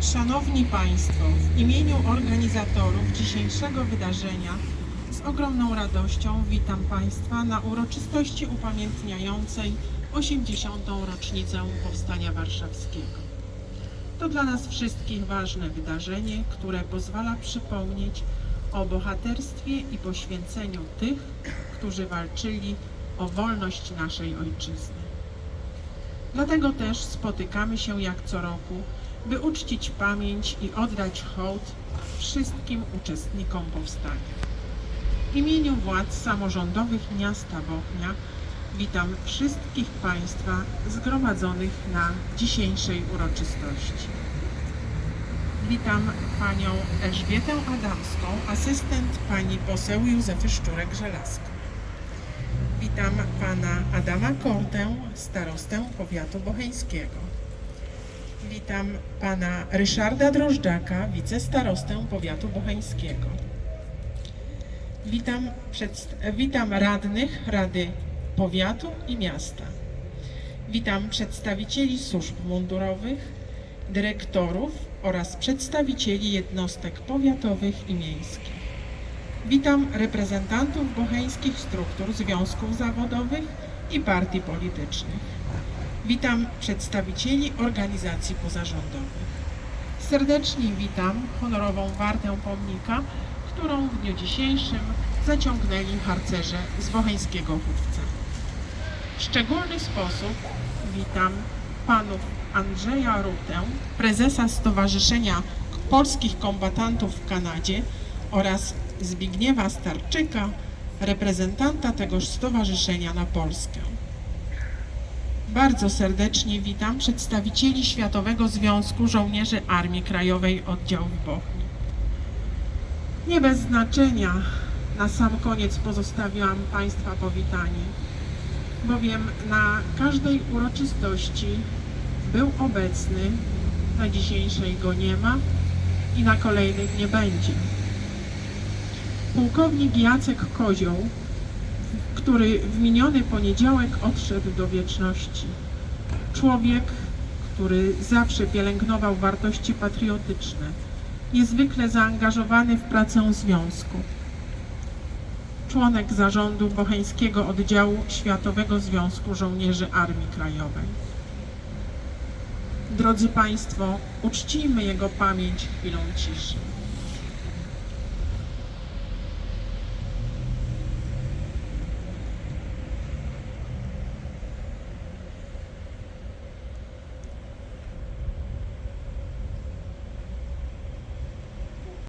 Szanowni Państwo, w imieniu organizatorów dzisiejszego wydarzenia z ogromną radością witam Państwa na uroczystości upamiętniającej 80. rocznicę Powstania Warszawskiego. To dla nas wszystkich ważne wydarzenie, które pozwala przypomnieć o bohaterstwie i poświęceniu tych, którzy walczyli o wolność naszej ojczyzny. Dlatego też spotykamy się jak co roku, by uczcić pamięć i oddać hołd wszystkim uczestnikom powstania. W imieniu władz samorządowych miasta Bochnia witam wszystkich Państwa zgromadzonych na dzisiejszej uroczystości. Witam Panią Elżbietę Adamską, asystent Pani poseł Józefy Szczurek-Żelazko. Witam Pana Adama Kortę, starostę powiatu bocheńskiego. Witam Pana Ryszarda Drożdżaka, wicestarostę powiatu bocheńskiego. Witam, witam radnych Rady Powiatu i Miasta. Witam przedstawicieli służb mundurowych, dyrektorów oraz przedstawicieli jednostek powiatowych i miejskich. Witam reprezentantów bocheńskich struktur związków zawodowych i partii politycznych. Witam przedstawicieli organizacji pozarządowych. Serdecznie witam honorową wartę pomnika, którą w dniu dzisiejszym zaciągnęli harcerze z Bocheńskiego Chówca. W szczególny sposób witam panów Andrzeja Rutę, prezesa Stowarzyszenia Polskich Kombatantów w Kanadzie oraz Zbigniewa Starczyka, reprezentanta tegoż stowarzyszenia na Polskę. Bardzo serdecznie witam przedstawicieli Światowego Związku Żołnierzy Armii Krajowej Oddział w Bochni. Nie bez znaczenia na sam koniec pozostawiłam Państwa powitanie, bowiem na każdej uroczystości był obecny, na dzisiejszej go nie ma i na kolejnych nie będzie. Pułkownik Jacek Kozioł, który w miniony poniedziałek odszedł do wieczności. Człowiek, który zawsze pielęgnował wartości patriotyczne, niezwykle zaangażowany w pracę związku. Członek zarządu Bocheńskiego Oddziału Światowego Związku Żołnierzy Armii Krajowej. Drodzy Państwo, uczcijmy jego pamięć chwilą ciszy.